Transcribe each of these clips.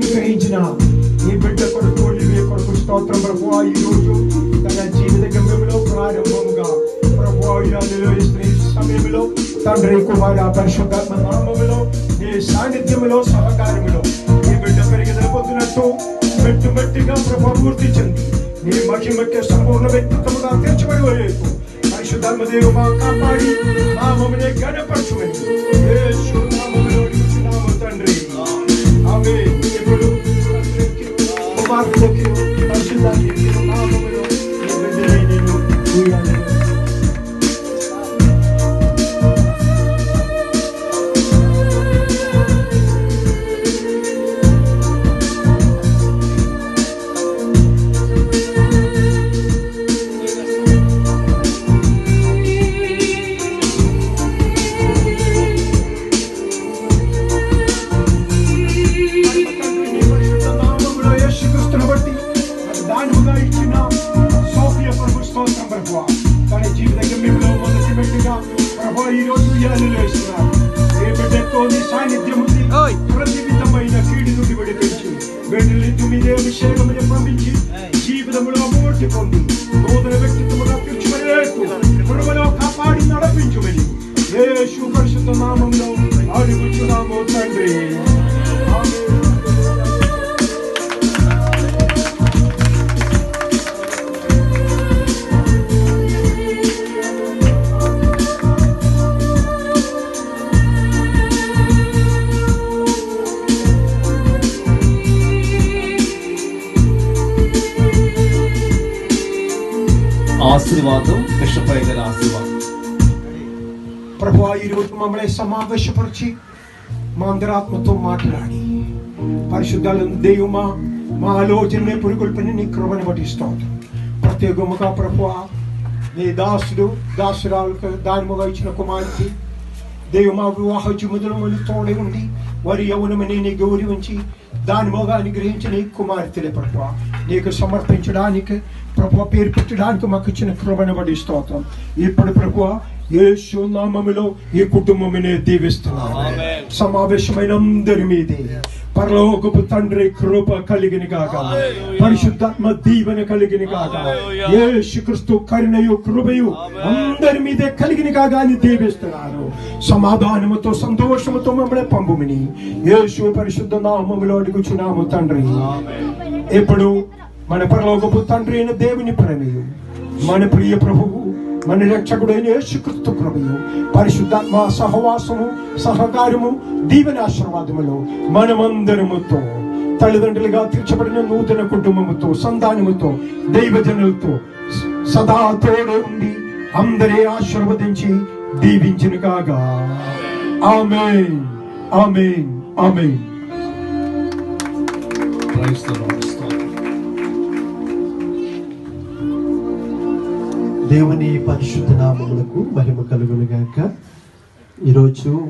నీవే జనాబ్ నీ బిడ్డ కొరకు నీవే కొరకు స్తోత్రం ప్రభు ఈ రోజు తన జీవిత గమ్యంలో ప్రారంభంగా ప్రభు స్త్రీ సమయంలో తండ్రి కుమార పరిశుద్ధాత్మ నామములో నీ సాన్నిధ్యంలో సహకారములో నీ బిడ్డ పెరిగిన పొందినట్టు మెట్టుమెట్టుగా ప్రభు పూర్తి చెంది నీ మహిమకి సంపూర్ణ వ్యక్తిత్వముగా తీర్చబడి వరకు పరిశుద్ధాత్మ దేవు మా కాపాడి నామమునే గణపరచుమని ఈ రోజు ఉయ్యాలలో ఇస్తున్నారు ఏ బిడ్డతో నీ సాన్నిధ్యం ఉంది ప్రతి విధమైన కీడి నుండి విడిపించి బిడ్డల్ని తుమ్మిదే అభిషేకముని పంపించి జీవితంలో అమూర్తి పొంది నూతన వ్యక్తిత్వముగా ఆశీర్వాదం బిషపై గారి ఆశీర్వాదం ప్రభు ఈ రోజు మమ్మల్ని సమావేశపరిచి మా అందరాత్మతో మాట్లాడి పరిశుద్ధాలు దేవుమా మా ఆలోచనలే పురుగొల్పని నీ కృపను పట్టిస్తాం ప్రత్యేకముగా ప్రభు నీ దాసుడు దాసురాలకు దానిముగా ఇచ్చిన కుమార్తె దేవుమా వివాహ జుముదలములు తోడే ఉండి వారి యౌనమని నీ గౌరవించి దాని మొగా అనుగ్రహించిన ఈ కుమార్తెలే ప్రభు. నీకు సమర్పించడానికి ప్రభు పేరు పెట్టడానికి మాకు ఇచ్చిన కృపను బడి స్తోత్రం. ఇప్పుడు ప్రభు యేసు నామములో ఈ కుటుంబమునే దీవిస్తున్నాను. సమావేశమైన అందరి మీదే పరలోకపు తండ్రి కృప కలిగిన కాక పరిశుద్ధాత్మ దీవెన కలిగిన కాక. యేసుక్రీస్తు కరుణయు కృపయు అందరి మీదే కలిగిన కాగా అని దీవిస్తున్నారు. సమాధానముతో సంతోషముతో మమ్మల్ని పంపుమని. యేసు పరిశుద్ధ నామములో అడుగుచున్నాము తండ్రి. ఇప్పుడు మన పరలోకపు తండ్రి అయిన దేవుని ప్రేమయు మన ప్రియ ప్రభువు మన రక్షకుడైన యేసుక్రీస్తు కృపయు పరిశుద్ధాత్మ సహవాసము సహకారము దీవెన ఆశీర్వాదములు మనమందరముతో తల్లిదండ్రులుగా తీర్చబడిన నూతన కుటుంబముతో సంతానముతో దైవజనులతో సదా తోడే ఉండి అందరే ఆశీర్వదించి దీవించిన కాగా ఆమేన్. ఆమేన్. ఆమేన్ దేవుని పరిశుద్ధ నామములకు మహిమ కలుగును గాక ఈరోజు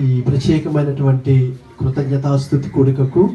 ఈ ప్రత్యేకమైనటువంటి కృతజ్ఞతాస్థుతి కూడికకు